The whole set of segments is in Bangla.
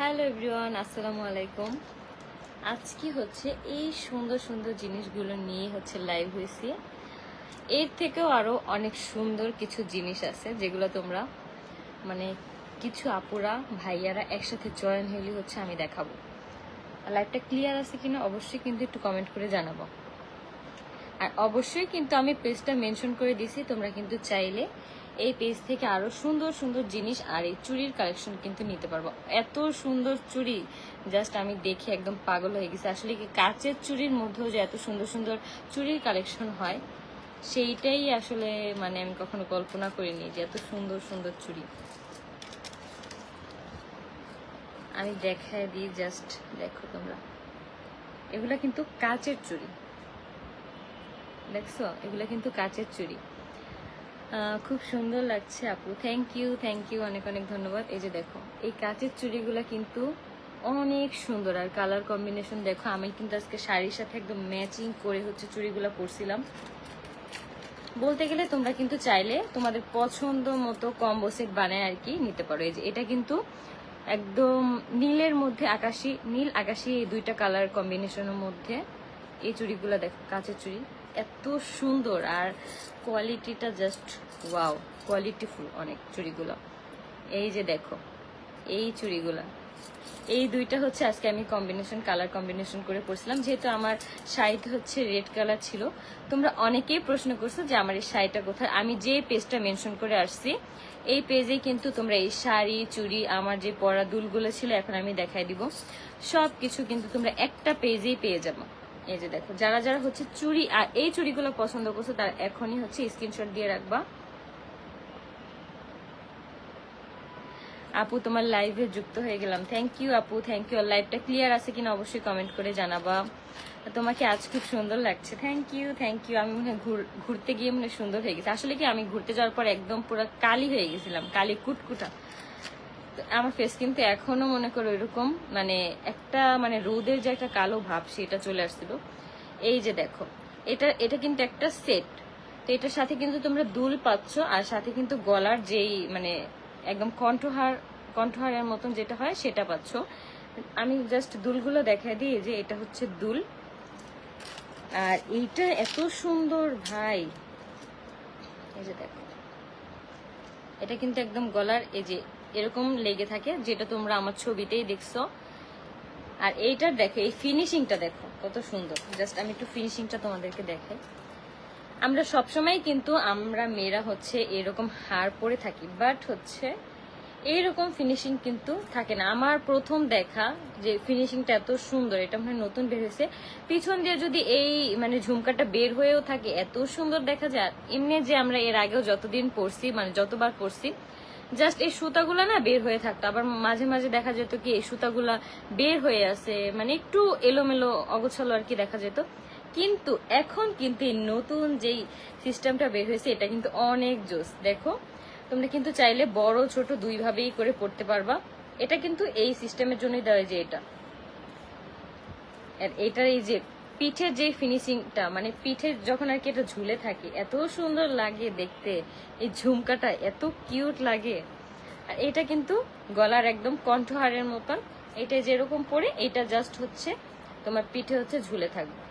হ্যালো এভরিওয়ান, আসসালামু আলাইকুম। আজকে হচ্ছে এই সুন্দর সুন্দর জিনিসগুলো নিয়ে হচ্ছে লাইভ হয়েছি। এর থেকেও আরও অনেক সুন্দর কিছু জিনিস আছে যেগুলো তোমরা মানে কিছু আপুরা, ভাইয়ারা একসাথে জয়েন হইলে হচ্ছে আমি দেখাবো। লাইভটা ক্লিয়ার আছে কিনা অবশ্যই কিন্তু একটু কমেন্ট করে জানাব। আর অবশ্যই কিন্তু আমি পেজটা মেনশন করে দিছি তোমরা কিন্তু চাইলে এই পেজ থেকে আরও সুন্দর সুন্দর জিনিস আর এই চুড়ির কালেকশন কিন্তু নিতে পারব। এত সুন্দর চুড়ি জাস্ট আমি দেখে একদম পাগল হয়ে গেছি। আসলে কি কাচের চুড়ির মধ্যেও যে এত সুন্দর সুন্দর চুড়ির কালেকশন হয় সেইটাই আসলে মানে আমি কখনো কল্পনা করিনি যে এত সুন্দর সুন্দর চুড়ি আমি দেখায় দিই জাস্ট দেখো তোমরা। এগুলা কিন্তু কাচের চুড়ি দেখছ? এগুলো কিন্তু কাচের আহ, খুব সুন্দর লাগছে আপু। থ্যাংক ইউ থ্যাংক ইউ অনেক অনেক ধন্যবাদ। এই যে দেখো, এই কাচের চুড়িগুলো কিন্তু অনেক সুন্দর। আর কালার কম্বিনেশন দেখো, আমি কিন্তু আজকে শাড়ির সাথে একদম ম্যাচিং করে হচ্ছে চুড়িগুলো পরছিলাম। বলতে গেলে তোমরা কিন্তু চাইলে তোমাদের পছন্দ মতো কম্বো সেট বানায় আর কি নিতে পারো। এই যে এটা কিন্তু একদম নীলের মধ্যে আকাশি, নীল আকাশি এই দুইটা কালার কম্বিনেশনের মধ্যে এই চুড়িগুলো দেখো, কাঁচের চুড়ি। এত সুন্দর আর কোয়ালিটিটা জাস্ট ওয়াও কোয়ালিটিফুল অনেক চুড়িগুলো। এই যে দেখো, এই চুড়িগুলো। এই দুইটা হচ্ছে আজকে আমি কম্বিনেশন কালার কম্বিনেশন করে পড়ছিলাম যেহেতু আমার শাড়িটা হচ্ছে রেড কালার ছিল, তোমরা অনেকেই প্রশ্ন করছ যে আমার এই শাড়িটা কোথায়? আমি যে পেজটা মেনশন করে আসছি, এই পেজে কিন্তু তোমরা এই শাড়ি, চুড়ি, আমার যে পরা দুলগুলো ছিল, এখন আমি দেখাই দিব। সব কিছু কিন্তু তোমরা একটা পেজেই পেয়ে যাব। এই যে দেখো, যারা যারা হচ্ছে চুড়ি আর এই চুড়িগুলো পছন্দ করছ, তার এখনই হচ্ছে স্ক্রিনশট দিয়ে রাখবা। আপু, তোমার লাইভে যুক্ত হয়ে গেলাম। থ্যাংক ইউ আপু থ্যাংক ইউ লাইভটা ক্লিয়ার আছে কিনা অবশ্যই কমেন্ট করে জানাবা। তোমাকে আজ খুব সুন্দর লাগছে। থ্যাংক ইউ থ্যাংক ইউ আমি মনে ঘুর- ঘুরতে গিয়ে মনে সুন্দর হয়ে গেছে। আসলে কি আমি ঘুরতে যাওয়ার পর একদম পুরো কালি হয়ে গেছিলাম, কালি কুটকুটা। আমার ফেস কিন্তু এখনও মনে করো এরকম মানে একটা মানে রোদের যে একটা কালো ভাব, সেটা চলে আসছিল। এই যে দেখো, এটা এটা কিন্তু একটা সেট তো এটার সাথে কিন্তু তোমরা দুল পাচ্ছ, আর সাথে কিন্তু গলার যেই মানে একদম কণ্ঠহার, কণ্ঠহারের মতন যেটা হয়, সেটা পাচ্ছ। আমি জাস্ট দুলগুলো দেখাই দিই যে এটা হচ্ছে দুল। আর এইটা এত সুন্দর, ভাই। এই যে দেখো, এটা কিন্তু একদম গলার, এই যে এরকম লেগে থাকে, যেটা তোমরা আমার ছবিতেই দেখছ। আর এইটার দেখো, এই ফিনিশিংটা দেখো, কত সুন্দর। জাস্ট আমি একটু ফিনিশিংটা তোমাদেরকে দেখাই। আমরা সবসময় কিন্তু আমরা মেয়েরা হচ্ছে এরকম হার পরে থাকি বাট হচ্ছে এইরকম ফিনিশিং কিন্তু থাকে না। আমার প্রথম দেখা যে ফিনিশিংটা এত সুন্দর, এটা মানে নতুন বের হয়েছে। পিছন দিয়ে যদি এই মানে ঝুমকাটা বের হয়েও থাকে, এত সুন্দর দেখা যায়। এমনি যে আমরা এর আগেও যতদিন পরছি মানে যতবার পরছি জাস্ট এই সুতাগুলো না বের হয়ে থাকতো। আবার মাঝে মাঝে দেখা যেত কি এই সুতাগুলা বের হয়ে আছে। মানে একটু এলোমেলো, অগোছালো আর কি দেখা যেত। কিন্তু এখন কিন্তু এই নতুন যেই সিস্টেমটা বের হয়েছে, এটা কিন্তু অনেক জোস। দেখো, তোমরা কিন্তু চাইলে বড়, ছোট দুই ভাবেই করে পড়তে পারবা। এটা কিন্তু এই সিস্টেমের জন্যই দেওয়া যে এটা। আর এটার এই যে পিঠের যে ফিনিশিংটা মানে পিঠের যখন আর কি এটা ঝুলে থাকে, এত সুন্দর লাগে দেখতে। এই ঝুমকাটা এত কিউট লাগে। আর এটা কিন্তু গলার একদম কণ্ঠহারের মতন। এটা যেরকম পরে, এটা জাস্ট হচ্ছে তোমার পিঠে হচ্ছে ঝুলে থাকবে।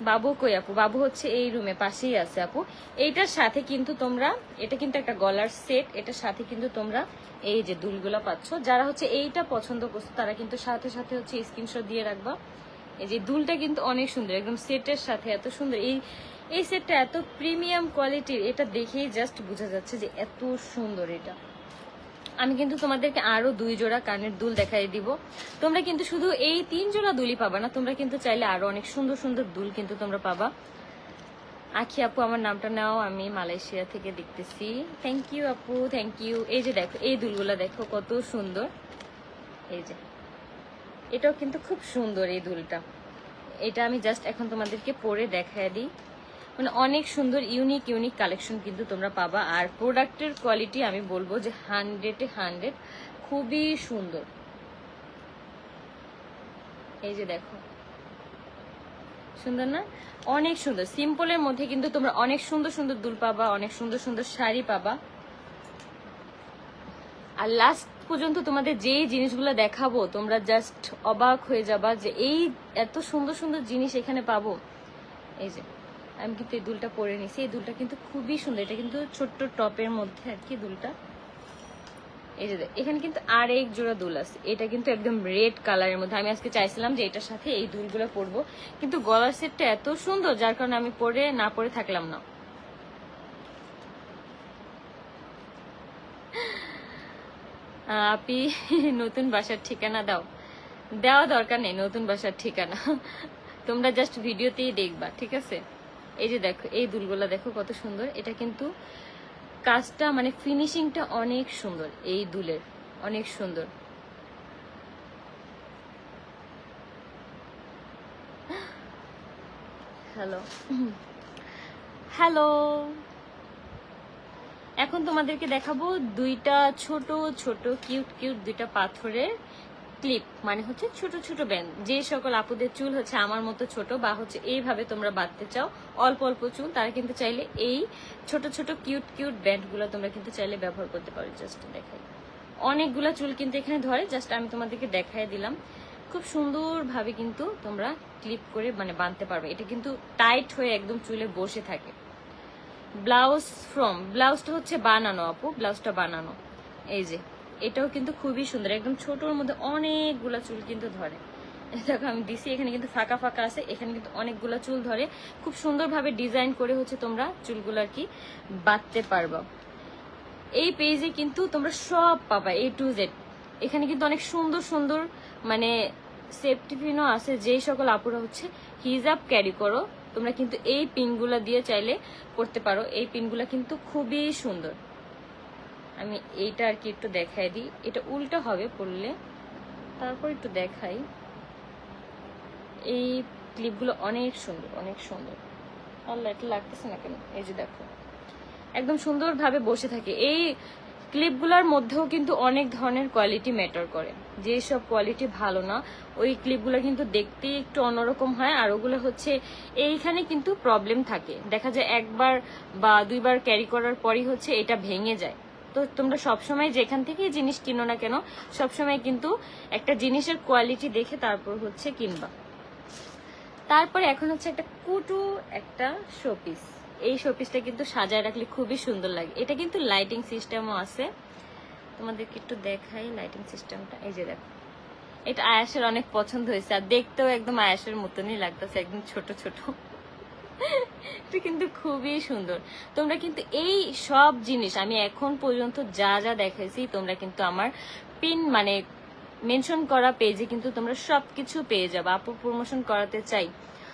বাবু কই আপু? বাবু হচ্ছে এই রুমে পাশেই আছে আপু। এইটার সাথে কিন্তু তোমরা, এটা কিন্তু একটা গলার সেট এটার সাথে কিন্তু তোমরা এই যে দুলগুলো পাচ্ছ। যারা হচ্ছে এইটা পছন্দ করছ, তারা কিন্তু সাথে সাথে হচ্ছে স্ক্রিনশট দিয়ে রাখবা। এই যে দুলটা কিন্তু অনেক সুন্দর, একদম সেটের সাথে এত সুন্দর। এই এই সেটটা এত প্রিমিয়াম কোয়ালিটির এটা দেখেই জাস্ট বোঝা যাচ্ছে যে এত সুন্দর এটা। আমি কিন্তু তোমাদেরকে আরও দুই জোড়া কানের দুল দেখাই দিব। তোমরা কিন্তু শুধু এই তিন জোড়া দুলই পাবা না, তোমরা কিন্তু চাইলে আরও অনেক সুন্দর সুন্দর দুল কিন্তু তোমরা পাবা। আখি আপু, আমার নামটা নাও, আমি মালয়েশিয়া থেকে দেখতেছি। থ্যাংক ইউ আপু থ্যাংক ইউ এই যে দেখো, এই দুলগুলা দেখো, কত সুন্দর। এই যে, এটাও কিন্তু খুব সুন্দর এই দুলটা। এটা আমি জাস্ট এখন তোমাদেরকে পরে দেখায় দিই। মানে অনেক সুন্দর ইউনিক ইউনিক কালেকশন কিন্তু তোমরা পাবা। আর প্রোডাক্টের কোয়ালিটি আমি বলব যে হান্ড্রেডে হান্ড্রেড খুবই সুন্দর। এই যে দেখো। সুন্দর না? অনেক সুন্দর। সিম্পলের মধ্যে কিন্তু তোমরা অনেক সুন্দর সুন্দর দুল পাবা, অনেক সুন্দর সুন্দর শাড়ি পাবা। আর লাস্ট পর্যন্ত তোমাদের যেই জিনিসগুলো দেখাবো, তোমরা জাস্ট অবাক হয়ে যাবা যে এই এত সুন্দর সুন্দর জিনিস এখানে পাবো। এই যে। আমি কিন্তু এই দুলটা পরে নিছি এই দুলটা কিন্তু খুবই সুন্দর। এটা কিন্তু ছোট্ট টপের মধ্যে আর কি দুলটা। এই যে এখানে কিন্তু আর এক জোড়া দুল আছে। এটা কিন্তু একদম রেড কালারের মধ্যে। আমি আজকে চাইছিলাম যে এটার সাথে এই দুলগুলো পরবো। কিন্তু গলার সেটটা এত সুন্দর, যার কারণে আমি পরে না পরে থাকলাম না। আপি, নতুন বাসার ঠিকানা দাও। দেওয়া দরকার নেই নতুন বাসার ঠিকানা। তোমরা জাস্ট ভিডিওতেই দেখবা, ঠিক আছে? এই যে দেখো, এই দুলগুলা দেখো কত সুন্দর। এটা কিন্তু কাজটা মানে ফিনিশিংটা অনেক সুন্দর, এই দুলের। অনেক সুন্দর। হ্যালো হ্যালো এখন তোমাদেরকে দেখাবো দুইটা ছোট ছোট কিউট কিউট দুইটা পাথরের ক্লিপ মানে হচ্ছে ছোট ছোট ব্যান্ড যে সকল আপুদের চুল হচ্ছে আমার মতো ছোট বা হচ্ছে এইভাবে তোমরা বাঁধতে চাও, অল্প অল্প চুল, তারা কিন্তু চাইলে এই ছোট ছোট কিউট কিউট ব্যান্ডগুলো তোমরা কিন্তু চাইলে ব্যবহার করতে পারো। জাস্ট দেখাই। অনেকগুলা চুল কিন্তু এখানে ধরে জাস্ট আমি তোমাদেরকে দেখাই দিলাম। খুব সুন্দরভাবে কিন্তু তোমরা ক্লিপ করে মানে বাঁধতে পারবে। এটা কিন্তু টাইট হয়ে একদম চুলে বসে থাকে। ব্লাউজ ফ্রম ব্লাউজটা হচ্ছে বানানো আপু ব্লাউজটা বানানো। এই যে। এটাও কিন্তু খুবই সুন্দর। একদম ছোটর মধ্যে অনেকগুলা চুল কিন্তু ধরে। দেখো, আমি দিছি, এখানে কিন্তু ফাঁকা ফাঁকা আছে, এখানে কিন্তু অনেকগুলা চুল ধরে। খুব সুন্দরভাবে ডিজাইন করে হচ্ছে তোমরা চুলগুলো আর কি বাঁধতে পারবা। এই পেজে কিন্তু তোমরা সব পাবা এ টু জেড এখানে কিন্তু অনেক সুন্দর সুন্দর মানে সেফটি পিনও আছে, যেই সকল আপুরা হচ্ছে হিজাব ক্যারি করো, তোমরা কিন্তু এই পিনগুলো দিয়ে চাইলে করতে পারো। এই পিনগুলো কিন্তু খুবই সুন্দর। আমি এইটা আর কি একটু দেখাই দিই। এটা উল্টো হবে পড়লে। তারপর একটু দেখাই। এই ক্লিপগুলো অনেক সুন্দর অনেক সুন্দর। আল্লাহ, এটা লাগতেছে না কেন? এই যে দেখো। একদম সুন্দরভাবে বসে থাকে। এই ক্লিপগুলোর মধ্যেও কিন্তু অনেক ধরনের কোয়ালিটি ম্যাটার করে। যেসব কোয়ালিটি ভালো না, ওই ক্লিপগুলো কিন্তু দেখতে একটু অন্যরকম হয়। আর ওগুলো হচ্ছে, এইখানে কিন্তু প্রবলেম থাকে। দেখা যায় একবার বা দুইবার ক্যারি করার পরই হচ্ছে এটা ভেঙে যায়। তো তোমরা সবসময় যেখান থেকে জিনিস কিনো না কেন, সবসময় কিন্তু একটা জিনিসের কোয়ালিটি দেখে তারপর হচ্ছে কিনবা। তারপরে এখন হচ্ছে একটা কুটু একটা শোপিস এই শোপিসটা কিন্তু সাজায় রাখলে খুবই সুন্দর লাগে। এটা কিন্তু লাইটিং সিস্টেমও আছে। তোমাদেরকে একটু দেখাই লাইটিং সিস্টেমটা এই যে দেখো। এটা আয়াসের অনেক পছন্দ হয়েছে। আর দেখতেও একদম আয়াসের মতনই লাগতেছে, একদম ছোট ছোট। এটা কিন্তু খুবই সুন্দর। তোমরা কিন্তু এই সব জিনিস, আমি এখন পর্যন্ত যা যা দেখাইছি তোমরা কিন্তু আমার পিন মানে মেনশন করা পেজে কিন্তু তোমরা সবকিছু পেয়ে যাব। আপু প্রমোশন করাতে চাই।